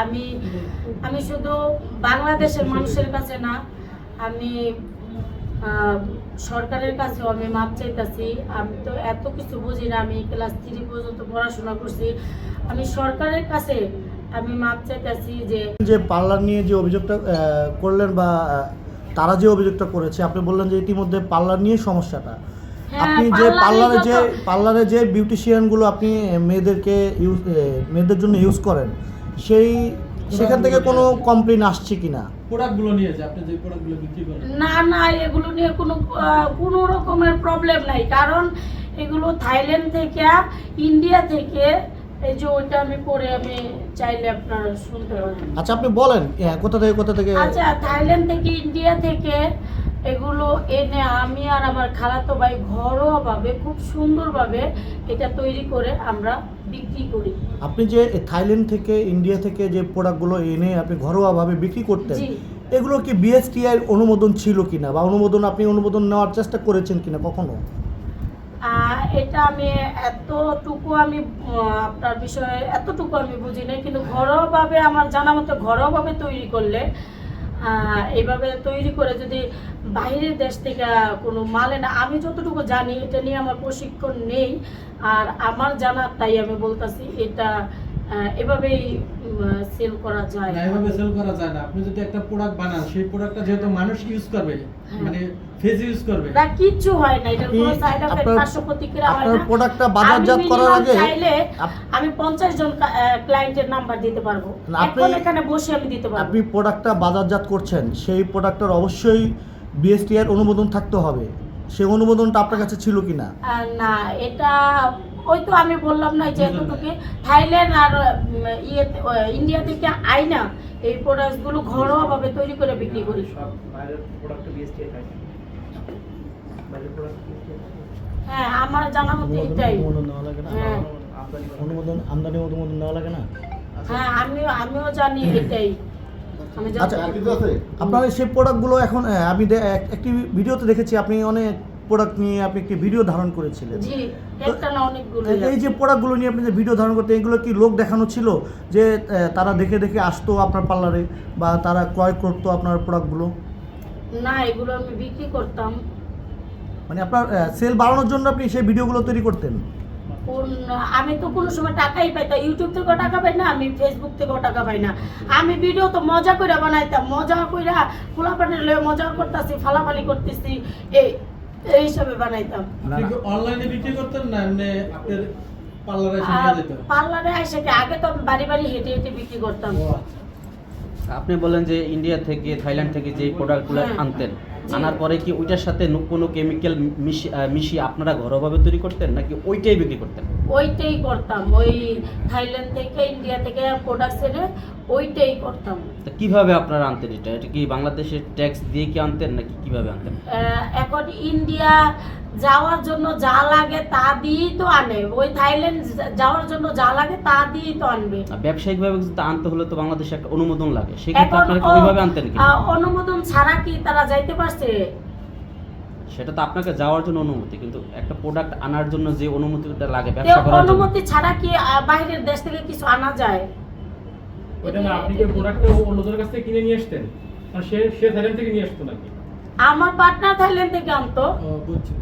আমি আমি শুধু বাংলাদেশের মানুষের কাছে না আমি সরকারের কাছেও আমি মাপ চাইতেছি। আমি তো এত কিছু বুঝি না আমি ক্লাস থ্রি পর্যন্ত পড়াশোনা করছি। আমি সরকারের কাছে আমি মাপ চাইতেছি যে যে পার্লার নিয়ে যে অভিযোগটা করলেন বা তারা যে অভিযোগটা করেছে আপনি বললেন যে ইতিমধ্যে পার্লার নিয়ে সমস্যাটা। হ্যাঁ, আপনি যে পার্লারে যে পার্লারে যে বিউটিশিয়ানগুলো আপনি মেয়েদেরকে ইউজ মেয়েদের জন্য ইউজ করেন সেই সেখান থেকে কোনো কমপ্লেন আসছে কিনা? প্রোডাক্টগুলো নিয়ে যে আপনি যে প্রোডাক্টগুলো বিক্রি করেন। না না এগুলো নিয়ে কোনো কোনো রকমের প্রবলেম নাই। কারণ এগুলো থাইল্যান্ড থেকে ইন্ডিয়া থেকে এই যে ওইটা আমি পরে আমি চাইলে আপনারা শুনতে পারেন আচ্ছা আপনি বলেন কোথা থেকে কোথা থেকে? আচ্ছা থাইল্যান্ড থেকে ইন্ডিয়া থেকে এগুলো এনে আমি আর আমার খালাতো ভাই ঘরোয়াভাবে খুব সুন্দরভাবে এটা তৈরি করে আমরা বিক্রি করি। আপনি যে থাইল্যান্ড থেকে ইন্ডিয়া থেকে যে প্রোডাক্টগুলো এনে আপনি ঘরোয়াভাবে বিক্রি করতেন এগুলো কি বিএসটিআই অনুমোদন ছিল কিনা? বা অনুমোদন আপনি অনুমোদন নেওয়ার চেষ্টা করেছেন কিনা কখনো? এটা আমি এতটুকু আমি আপনার বিষয়ে এতটুকু আমি বুঝি নাই কিন্তু ঘরোয়াভাবে আমার জানা মতো ঘরোয়াভাবে তৈরি করলে এইভাবে তৈরি করে যদি বাইরের দেশ থেকে কোনো মাল এনে, আমি যতটুকু জানি, এটা নিয়ে আমার প্রশিক্ষণ নেই। আর আমার জানা তাই আমি বলতেছি, এটা এভাবেই সেল করা যায়। না এভাবে সেল করা যায় না। আপনি যদি একটা প্রোডাক্ট বানান সেই প্রোডাক্টটা যেহেতু মানুষ ইউজ করবে হ্যাঁ। মানে ফেজ ইউজ করবে। না কিচ্ছু হয় না। এটার কোনো সাইড এফেক্ট পার্শ্ব প্রতিক্রিয়া হয় আপনার প্রোডাক্টটা বাজারজাত আমি করার আগে আমি পঞ্চাশ জন ক্লায়েন্টের নাম্বার দিতে পারব। আপনি- এখন এখানে বসে আমি দিতে পারব। আপনি প্রোডাক্টটা বাজারজাত করছেন সেই প্রোডাক্টের অবশ্যই বিএসটিআর অনুমোদন থাকতে হবে। সেই অনুমোদনটা আপনার কাছে ছিল কিনা? আর না এটা ওই তো আমি বললাম না যে এতটুকু থাইল্যান্ড আর ইয়ে ইন্ডিয়া থেকে আইনা এই প্রোডাক্টগুলো ঘরোয়াভাবে তৈরি করে বিক্রি করি হ্যাঁ আমার জানা মতো এটাই অনুমোদন না? হ্যাঁ। আমদানি অনুমোদন নেওয়া লাগে না? হ্যাঁ আমিও আমিও জানি এটাই আমি আচ্ছা আপনার সেই প্রোডাক্টগুলো এখন আমি একটি ভিডিওতে দেখেছি আপনি অনেক প্রোডাক্ট নিয়ে আপনি একটি ভিডিও ধারণ করেছিলেন। এই যে প্রোডাক্টগুলো নিয়ে আপনি যে ভিডিও ধারণ করতে এগুলো কি লোক দেখানো ছিল? যে তারা দেখে দেখে আসতো আপনার পার্লারে বা তারা ক্রয় করতো আপনার প্রোডাক্টগুলো না এগুলো আমি বিক্রি করতাম। মানে আপনার সেল বাড়ানোর জন্য আপনি সেই ভিডিওগুলো তৈরি করতেন? আমি তো কোনো সময় টাকাই পাইতাম ইউটিউব থেকেও টাকা পাই না আমি ফেসবুক থেকেও টাকা পাই না। আমি ভিডিও তো মজা করে বানাইতাম। মজা কইরা ফুলাপানি লয়ে মজা করতেছি ফালাফালি করতেছি। এই এই হিসাবে বানাইতাম অনলাইনে বিক্রি করতেন না এমনি আপনার পার্লারে এসে নিয়ে যেত পার্লারে এসে কি আগে তো আমি বাড়ি বাড়ি হেঁটে হেঁটে বিক্রি করতাম আচ্ছা। আপনি বলেন যে ইন্ডিয়া থেকে থাইল্যান্ড থেকে যে প্রোডাক্টগুলো গুলো আনতেন। আনার পরে কি ওইটার সাথে কোনো কেমিক্যাল মিশিয়ে আপনারা ঘরোয়াভাবে তৈরি করতেন নাকি ওইটাই বিক্রি করতেন? ওইটাই করতাম ওই থাইল্যান্ড থেকে ইন্ডিয়া থেকে প্রোডাক্ট এনে ওইটাই করতাম। তা কীভাবে আপনারা আনতেন এটা? এটা কি বাংলাদেশের ট্যাক্স দিয়ে কি আনতেন নাকি কীভাবে আনতেন? এখন ইন্ডিয়া যাওয়ার জন্য যা লাগে তা দিয়েই তো আনে। ওই থাইল্যান্ড যাওয়ার জন্য যা লাগে তা দিয়েই তো আনবে। আর ব্যবসায়িকভাবে যদি আনতে হলে তো বাংলাদেশে একটা অনুমোদন লাগে। সেক্ষেত্রে আপনারা কি ওইভাবে আনতেন কি? অনুমোদন ছাড়া কি তারা যাইতে পারছে? সেটা তো আপনাকে যাওয়ার জন্য অনুমতি কিন্তু একটা প্রোডাক্ট আনার জন্য যে অনুমতিটা লাগে ব্যবসা করার জন্য। অনুমতি ছাড়া কি বাইরের দেশ থেকে কিছু আনা যায়? ওইটা না আপনি কি প্রোডাক্টটা অন্যদের কাছ থেকে কিনে নিয়ে আসতেন আর সে সে থাইল্যান্ড থেকে নিয়ে আসতো নাকি? আমার পার্টনার থাইল্যান্ড থেকে আনতো। ও, বুঝছি।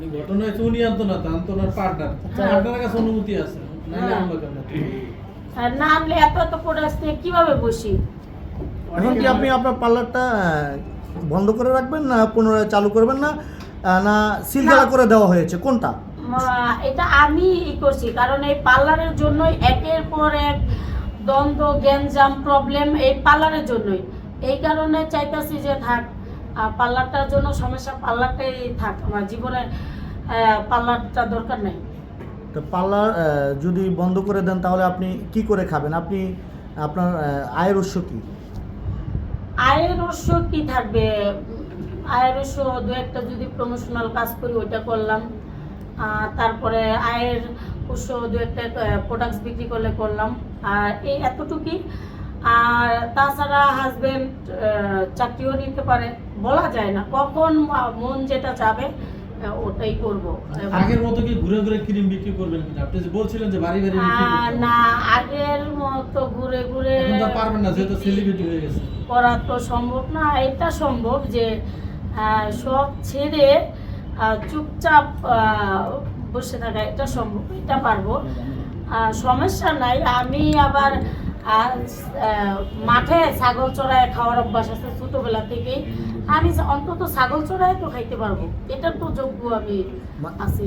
মানে ঘটনা হচ্ছে উনি আনতো না তা আনতো ওনার পার্টনার হ্যাঁ। পার্টনারের কাছে অনুমতি আছে? নাহলে হ্যাঁ। কেন আর না আনলে এত এত প্রোডাক্ট নিয়ে কীভাবে বসি? এখন কি আপনি আপনার পার্লারটা বন্ধ করে রাখবেন না পুনরায় চালু করবেন না? না সিলগালা করে দেওয়া হয়েছে কোনটা? এটা আমি ই করছি কারণ এই পার্লারের জন্যই একের পর এক দ্বন্দ্ব গ্যাঞ্জাম প্রবলেম এই পার্লারের জন্যই। এই কারণে চাইতাছি যে থাক পার্লারটার জন্য সমস্যা পার্লারটাই থাক আমার জীবনে পার্লারটা দরকার নেই। তো পার্লার যদি বন্ধ করে দেন তাহলে আপনি কি করে খাবেন? আপনি আপনার আয়ের উৎস কি? আয়ের উৎস কি থাকবে? আয়ের উৎস দু একটা যদি প্রমোশনাল কাজ করি ওইটা করলাম। তারপরে আয়ের উৎস দু একটা প্রোডাক্টস বিক্রি করলে করলাম। আর এই এতটুকুই। আর তাছাড়া হাজবেন্ড চাকরিও নিতে পারে। বলা যায় না কখন মন যেটা যাবে ওটাই করব। আগের মতো কি ঘুরে ঘুরে ক্রিম বিক্রি করবেন কিনা? আপনি যে বলছিলেন যে বাড়ি বাড়ি। না আগের মতো ঘুরে ঘুরে এখন তো পারবেন না যেহেতু সেলিব্রিটি হয়ে গেছে। করা তো সম্ভব না এটা সম্ভব যে সব ছেড়ে চুপচাপ বসে থাকা এটা সম্ভব এটা পারব। সমস্যা নাই আমি আবার আহ, মাঠে ছাগল চড়ায় খাওয়ার অভ্যাস আছে ছোটবেলা থেকেই। আমি অন্তত ছাগল চড়ায় তো খাইতে পারব। এটার তো যোগ্য আমি আছি।